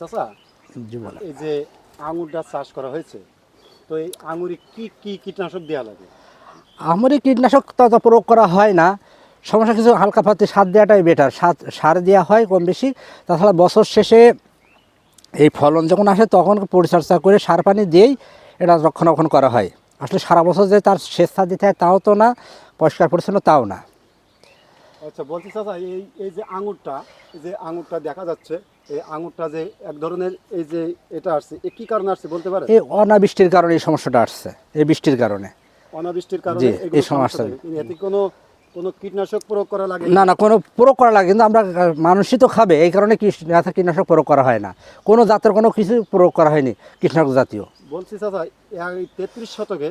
চাচা এই যে আঙুরটা চাষ করা হয়েছে তো এই আঙুরে কি কি কীটনাশক দেওয়া লাগে? আমারই কীটনাশক তত প্রয়োগ করা হয় না। সমস্যা কিছু হালকা পাতি সার দেওয়াটাই বেটার সার সার দেওয়া হয় কম বেশি তাছাড়া বছর শেষে এই ফলন যখন আসে তখন পরিচর্যা করে সার পানি দিয়েই এটা রক্ষণাবেক্ষণ করা হয়। আসলে সারা বছর যে তার সেচ সার দিতে হয় তাও তো না পরিষ্কার পরিচ্ছন্ন তাও না। আচ্ছা বলছি চাচা এই এই যে আঙুরটা যে আঙুরটা দেখা যাচ্ছে এই আঙুরটা যে এক ধরনের এই যে এটা আসছে এ কি কারণে আসছে বলতে পারে এই অনাবৃষ্টির কারণে এই সমস্যাটা আসছে এই বৃষ্টির কারণে। অনাবৃষ্টির কারণে এই সমস্যা। এতে কোনো কোনো কীটনাশক প্রয়োগ করা লাগে না? না কোনো প্রয়োগ করা লাগে কিন্তু আমরা মানুষই তো খাবে এই কারণে কীটনাশক প্রয়োগ করা হয় না। কোনো জাতের কোনো কিছু প্রয়োগ করা হয়নি কীটনাশক জাতীয়। বলছি চাচা এই তেত্রিশ শতকে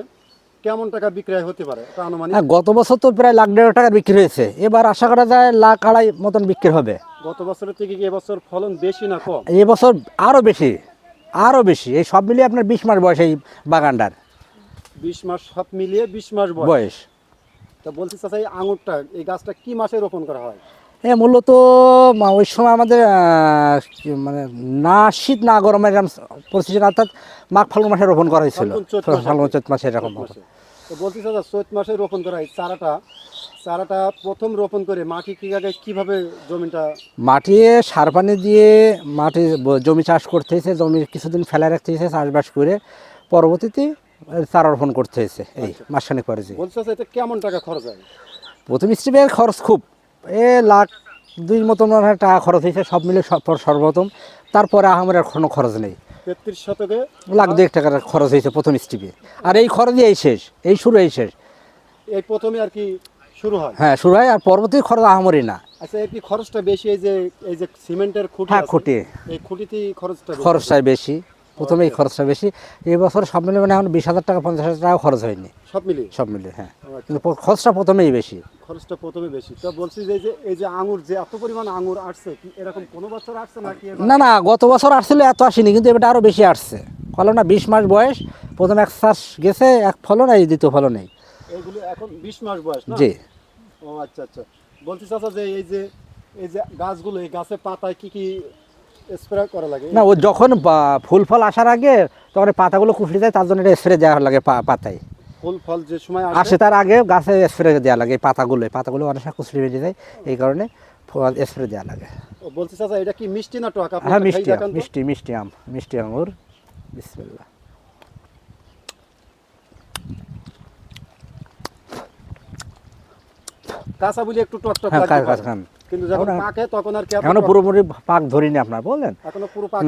কেমন টাকা বিক্রয় হতে পারে? আনুমানিক। হ্যাঁ গত বছর তো প্রায় লাখ দেড় টাকার বিক্রি হয়েছে। এবার আশা করা যায় লাখ আড়াই মতন বিক্রি হবে। গত বছরের থেকে কি এবছর ফলন বেশি না কম? এবছর আরও বেশি আরও বেশি। এই সব মিলিয়ে আপনার বিশ মাস বয়স এই বাগানটার। বিশ মাস সব মিলিয়ে বিশ মাস বয়স। বয়স। তা বলছি চাচা এই আঙুরটা এই গাছটা কি মাসে রোপণ করা হয়? এ মূলত ওই সময় আমাদের মানে না শীত না গরমের এরকম পরিস্থিতি অর্থাৎ মাঘ ফাল্গুন মাসে রোপণ করা হয়েছিল। ফাল্গুন, চৈত মাসে। এরকম। তো বলছি চাচা চৈত মাসে রোপণ করা হয়। চারাটা চারাটা প্রথম রোপণ করে মাটি কি আগে কীভাবে জমিটা মাটি সার পানি দিয়ে মাটি জমি চাষ করতে হয়েছে জমি কিছুদিন ফেলে রাখতে হয়েছে চাষবাস করে পরবর্তীতে চারা রোপণ করতে হয়েছে এই মাসখানেক পরে যে। বলছি এতে কেমন টাকা খরচ হয়? প্রথম স্টেপের খরচ খুব। এ লাখ দুই হয় টাকা খরচ হয়েছে সব মিলে সর্বপ্রথম। তারপরে আমার আর কোনো খরচ নেই। তেত্রিশ শতকে? লাখ দুয়েক টাকার খরচ হয়েছে প্রথম স্টিপে আর এই খরচই এই শেষ এই শুরু এই শেষ। এই প্রথমে আর কি শুরু হয়? হ্যাঁ শুরু হয় আর পরবর্তী খরচ আহামরি না। আচ্ছা কি খরচটা বেশি এই যে এই যে সিমেন্টের খুঁটি হ্যাঁ খুঁটি। এই খুঁটিতেই খরচটা বেশি। খরচটাই বেশি। প্রথমে এই খরচটা বেশি। এই বছর সব মিলে মানে এখন বিশ হাজার টাকা পঞ্চাশ হাজার টাকা খরচ হয়নি। সব মিলে সব মিলে হ্যাঁ। আচ্ছা। কিন্তু খরচটা প্রথমেই বেশি। খরচটা প্রথমে বেশি। তো বলছি যে এই যে এই যে আঙুর যে এত পরিমাণ আঙুর আসছে এরকম কোনো বছর আসছে নাকি না না গত বছর আসছিল এত আসেনি কিন্তু এবার আরও বেশি আসছে। ফলন না বিশ মাস বয়স প্রথম এক চাষ গেছে এক ফলন এই দ্বিতীয় ফলন নেই। এগুলো এখন বিশ মাস বয়স জি। ও আচ্ছা আচ্ছা। বলছি চাচা যে এই যে এই যে গাছগুলো এই গাছের পাতায় কি কি স্প্রে করা লাগে। না ও যখন ফুল ফল আসার আগে তখন পাতাগুলো কুচলে যায় তার জন্য এটা স্প্রে দেওয়া লাগে পাতায়। ফুল ফল যে সময় আসে তার আগে গাছে স্প্রে দেওয়া লাগে পাতাগুলো পাতাগুলো অনেক সময় কুচলে বেরিয়ে যায় এই কারণে স্প্রে দেওয়া লাগে। বলছি চাচা এটা কি মিষ্টি না টক? হ্যাঁ মিষ্টি। মিষ্টি মিষ্টি আম মিষ্টি আঙুর। বিসমিল্লাহ। কাঁচা বলি একটু টক টক হ্যাঁ কিন্তু যখন পাকে তখন আর কি এখনও পুরোপুরি পাক ধরিনি আপনার বললেন? এখনও পুরো পাক